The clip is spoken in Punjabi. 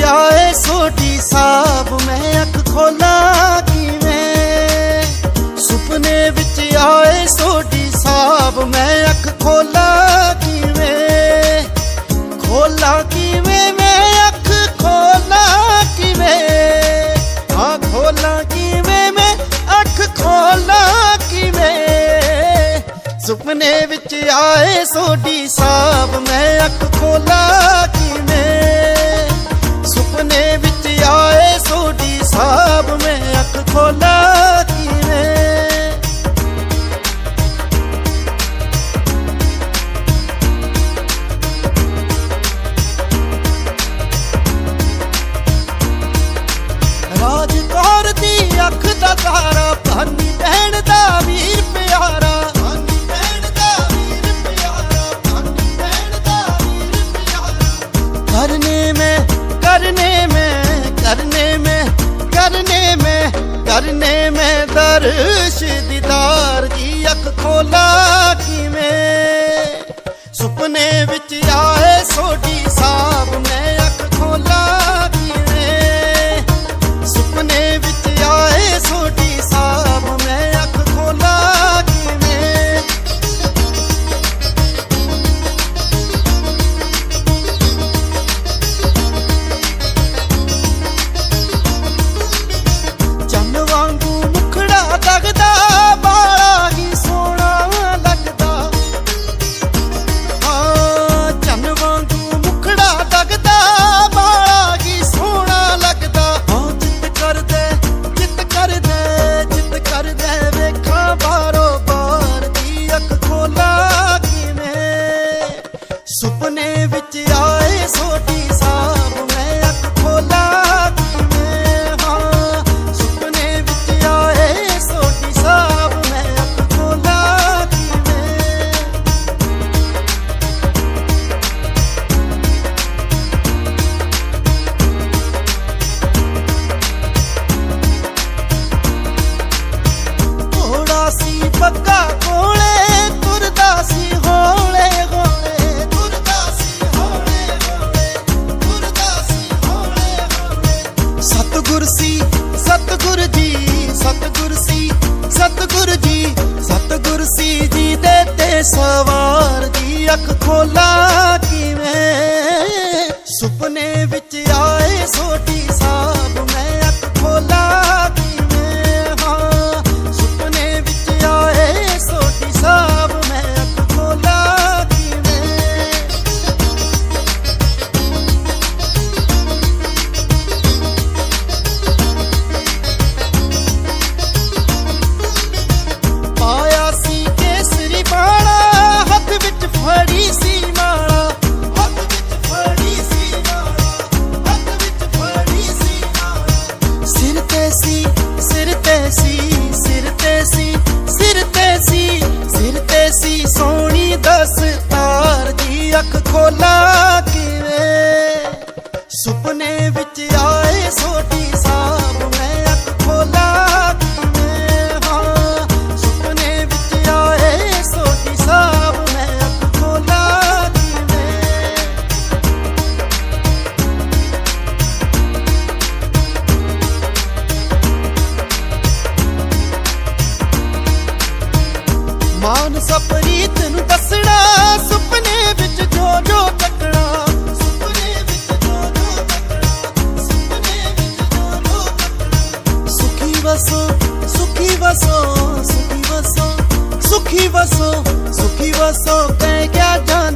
ਆਏ ਛੋਟੀ ਸਾਬ, ਮੈਂ ਅੱਖ ਖੋਲਾ ਕਿਵੇਂ? ਸੁਪਨੇ ਵਿੱਚ ਆਏ ਛੋਟੀ ਸਾਬ, ਮੈਂ ਅੱਖ ਖੋਲਾ ਕਿਵੇਂ? ਖੋਲਾ ਕਿਵੇਂ, ਮੈਂ ਅੱਖ ਖੋਲਾ ਕਿਵੇਂ? ਆ ਖੋਲਾ ਕਿਵੇਂ, ਮੈਂ ਅੱਖ ਖੋਲਾ ਕਿਵੇਂ? ਸੁਪਨੇ ਵਿੱਚ ਆਏ ਛੋਟੀ ਸਾਬ, ਮੈਂ ਅੱਖ ਖੋਲਾ ਕਿਵੇਂ? सपने बिच आए सोडी साहब में अख खोला ਰਾਜਕੌਰ ਦੀ ਅੱਖ ਦਾ ਤਾਰਾ, ਭਾਨੀ ਬਹਿਣ ਦਾ ਵੀਰ ਪਿਆਰਾ। ਕਰਨੇ करने में करने में करने में करने में दर्श दीदार की अख खोला like a close ਸੀਨੇ ਵਿੱਚ ਆਏ ਸੋਟੀ ਸਾਬ ਮੈਂ ਅੱਖ ਖੋਲਾ ਕਿਵੇਂ ਹਾਂ, ਸੁਪਨੇ ਵਿੱਚ ਆਏ ਸੋਟੀ ਸਾਬ ਮੈਂ ਅੱਖ ਖੋਲਾ ਕਿਵੇਂ ਮਾਨ ਸਪਰੀਤ ਸੁਖੀ ਵਸੋ ਸੁਖੀ ਵਸੋ ਕਹਿ ਗਿਆ ਜਾਨ